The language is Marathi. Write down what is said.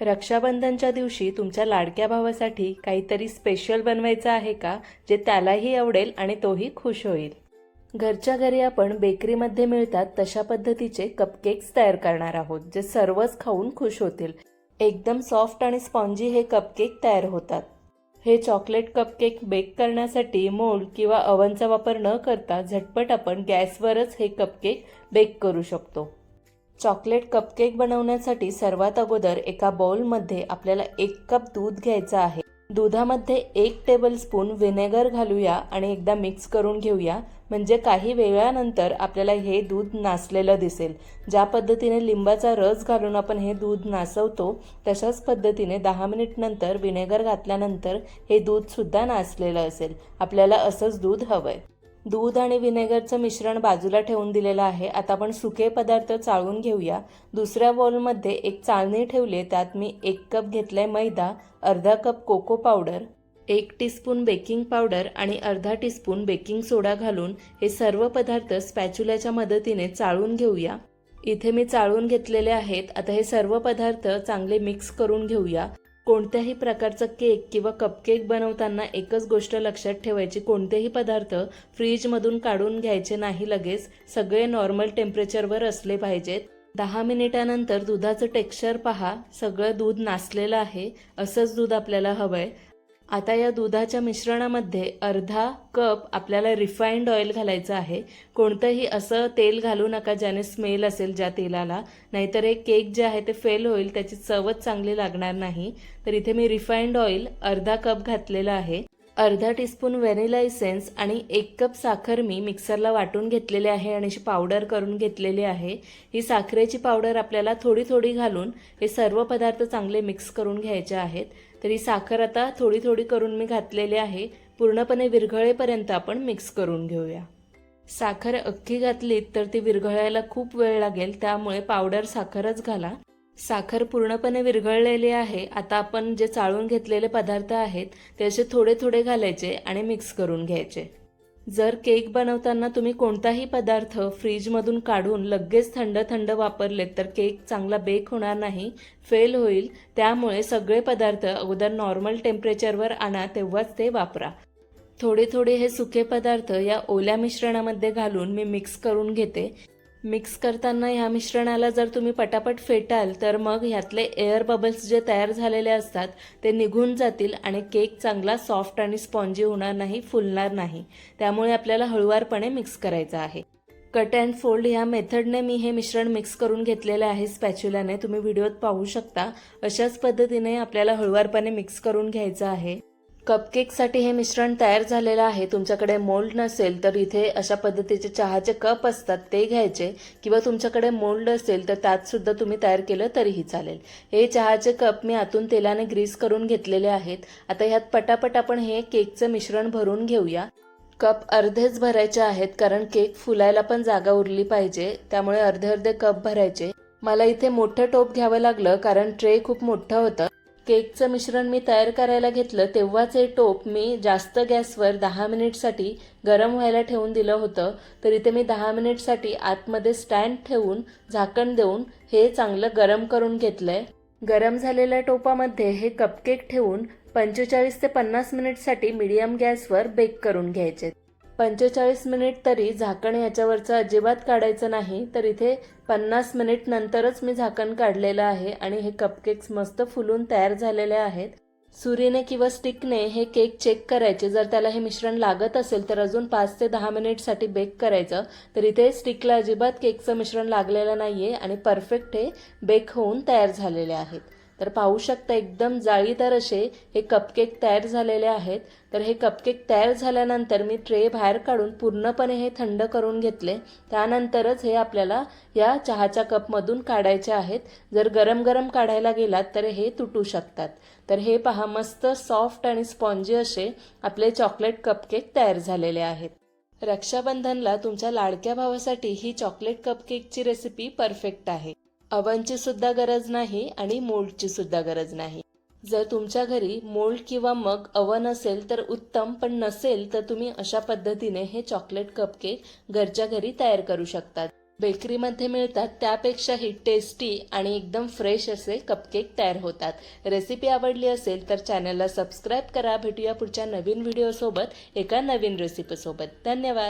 रक्षाबंधनच्या दिवशी तुमच्या लाडक्या भावासाठी काहीतरी स्पेशल बनवायचं आहे का जे त्यालाही आवडेल आणि तोही खुश होईल? घरच्या घरी आपण बेकरीमध्ये मिळतात तशा पद्धतीचे कपकेक्स तयार करणार आहोत जे सर्वच खाऊन खुश होतील. एकदम सॉफ्ट आणि स्पॉन्जी हे कपकेक तयार होतात. हे चॉकलेट कपकेक बेक करण्यासाठी मोल्ड किंवा अवनचा वापर न करता झटपट आपण गॅसवरच हे कपकेक बेक करू शकतो. चॉकलेट कपकेक बनवण्यासाठी सर्वात अगोदर एका बाउलमध्ये आपल्याला एक कप दूध घ्यायचं आहे. दुधामध्ये एक टेबलस्पून व्हिनेगर घालूया आणि एकदा मिक्स करून घेऊया. म्हणजे काही वेळानंतर आपल्याला हे दूध नासलेलं दिसेल. ज्या पद्धतीने लिंबाचा रस घालून आपण हे दूध नासवतो तशाच पद्धतीने दहा मिनिटनंतर व्हिनेगर घातल्यानंतर हे दूधसुद्धा नासलेलं असेल. आपल्याला असंच दूध हवं आहे दूध आणि व्हिनेगरचं मिश्रण बाजूला ठेवून दिलेलं आहे. आता आपण सुके पदार्थ चाळून घेऊया. दुसऱ्या बॉलमध्ये एक चाळणी ठेवली त्यात मी एक कप घेतलाय मैदा अर्धा कप कोको पावडर एक टीस्पून बेकिंग पावडर आणि अर्धा टीस्पून बेकिंग सोडा घालून हे सर्व पदार्थ स्पॅच्युल्याच्या मदतीने चाळून घेऊया. इथे मी चाळून घेतलेले आहेत. आता हे सर्व पदार्थ चांगले मिक्स करून घेऊया. कोणत्याही प्रकारचं केक किंवा कपकेक बनवताना एकच गोष्ट लक्षात ठेवायची कोणतेही पदार्थ फ्रीजमधून काढून घ्यायचे नाही लगेच. सगळे नॉर्मल टेम्परेचरवर असले पाहिजेत. दहा मिनिटानंतर दुधाचं टेक्स्चर पहा. सगळं दूध नासलेलं आहे. असंच दूध आपल्याला हवं आहे आता या दुधाच्या मिश्रणामध्ये अर्धा कप आपल्याला रिफाईंड ऑइल घालायचं आहे. कोणतंही असं तेल घालू नका ज्याने स्मेल असेल ज्या तेलाला. नाहीतर हे केक जे आहे ते फेल होईल त्याची चवच चांगली लागणार नाही. तर इथे मी रिफाईंड ऑइल अर्धा कप घातलेलं आहे. अर्धा टीस्पून व्हॅनिला इसेन्स आणि एक कप साखर मी मिक्सरला वाटून घेतलेली आहे आणि अशी पावडर करून घेतलेली आहे. ही साखरेची पावडर आपल्याला थोडी थोडी घालून हे सर्व पदार्थ चांगले मिक्स करून घ्यायचे आहेत. तरी साखर आता थोडी थोडी करून मी घातलेली आहे. पूर्णपणे विरघळेपर्यंत आपण मिक्स करून घेऊया. साखर अख्खी घातलीत तर ती विरघळायला खूप वेळ लागेल त्यामुळे पावडर साखरच घाला. साखर पूर्णपणे विरघळलेली आहे. आता आपण जे चाळून घेतलेले पदार्थ आहेत त्याचे थोडे थोडे घालायचे आणि मिक्स करून घ्यायचे. जर केक बनवताना तुम्ही कोणताही पदार्थ फ्रीजमधून काढून लगेच थंड थंड वापरलेत तर केक चांगला बेक होणार नाही फेल होईल. त्यामुळे सगळे पदार्थ अगोदर नॉर्मल टेम्परेचरवर आणा तेव्हाच ते वापरा. थोडे थोडे हे सुके पदार्थ या ओल्या मिश्रणामध्ये घालून मी मिक्स करून घेते. मिक्स करताना ह्या मिश्रणाला जर तुम्ही पटापट फेटाल तर मग ह्यातले एअर बबल्स जे तयार झालेले असतात ते निघून जातील आणि केक चांगला सॉफ्ट आणि स्पॉन्जी होणार नाही फुलणार नाही. त्यामुळे आपल्याला हळुवारपणे मिक्स करायचा आहे. कट अँड फोल्ड ह्या मेथडने मी हे मिश्रण मिक्स करून घेतलेलं आहे स्पॅच्युलाने तुम्ही व्हिडिओत पाहू शकता. अशाच पद्धतीने आपल्याला हळुवारपणे मिक्स करून घ्यायचं आहे. कपकेकसाठी हे मिश्रण तयार झालेलं आहे. तुमच्याकडे मोल्ड नसेल तर इथे अशा पद्धतीचे चहाचे कप असतात ते घ्यायचे. किंवा तुमच्याकडे मोल्ड असेल तर त्यात सुद्धा तुम्ही तयार केलं तरीही चालेल. हे चहाचे कप मी आतून तेलाने ग्रीस करून घेतलेले आहेत. आता ह्यात पटापट आपण हे केकचं मिश्रण भरून घेऊया. कप अर्धेच भरायचे आहेत कारण केक फुलायला पण जागा उरली पाहिजे. त्यामुळे अर्धे अर्धे कप भरायचे. मला इथे मोठं टोप घ्यावं लागलं कारण ट्रे खूप मोठं होतं. केकचं मिश्रण मी तयार करायला घेतलं तेव्हाच हे टोप मी जास्त गॅसवर दहा मिनिटसाठी गरम व्हायला ठेवून दिलं होतं. तर इथे मी दहा मिनिटसाठी आतमध्ये स्टँड ठेवून झाकण देऊन हे चांगलं गरम करून घेतलंय. गरम झालेल्या टोपामध्ये हे कपकेक ठेवून पंचेचाळीस ते पन्नास मिनिटसाठी मीडियम गॅसवर बेक करून घ्यायचे. पंचेचाळीस मिनिट तरी झाकण ह्याच्यावरचं अजिबात काढायचं नाही तर इथे पन्नास मिनिट नंतरच मी झाकण काढलेलं आहे आणि हे कपकेक्स मस्त फुलून तयार झालेले आहेत. सुरीने किंवा स्टिकने हे केक चेक करायचे. जर त्याला हे मिश्रण लागत असेल तर अजून पाच ते दहा मिनिटसाठी बेक करायचं. तर इथे स्टिकला अजिबात केकचं मिश्रण लागलेलं नाही आहे आणि परफेक्ट हे बेक होऊन तयार झालेले आहेत. तर पाहू शकता एकदम जाळीदार असे हे कपकेक तयार झालेले आहेत. तर हे कपकेक तयार झाल्यानंतर मी ट्रे बाहेर काढून पूर्णपणे हे थंड करून घेतले. त्यानंतरच हे आपल्याला या चहाच्या कपमधून काढायचे आहेत. जर गरम गरम काढायला गेलात तर हे तुटू शकतात. तर हे पहा मस्त सॉफ्ट आणि स्पॉन्जी असे आपले चॉकलेट कपकेक तयार झालेले आहेत. रक्षाबंधनला तुमच्या लाडक्या भावासाठी ही चॉकलेट कपकेकची रेसिपी परफेक्ट आहे. अवनची सुद्धा गरज नाही आणि मोल्डची सुद्धा गरज नाही. जर तुमच्या घरी मोल्ड किंवा मग अवन असेल तर उत्तम पण नसेल तर तुम्ही अशा पद्धतीने हे चॉकलेट कपकेक घरच्या घरी तयार करू शकतात. बेकरीमध्ये मिळतात त्यापेक्षाही टेस्टी आणि एकदम फ्रेश असे कपकेक तयार होतात. रेसिपी आवडली असेल तर चॅनलला सबस्क्राईब करा. भेटूया पुढच्या नवीन व्हिडिओसोबत एका नवीन रेसिपीसोबत. धन्यवाद!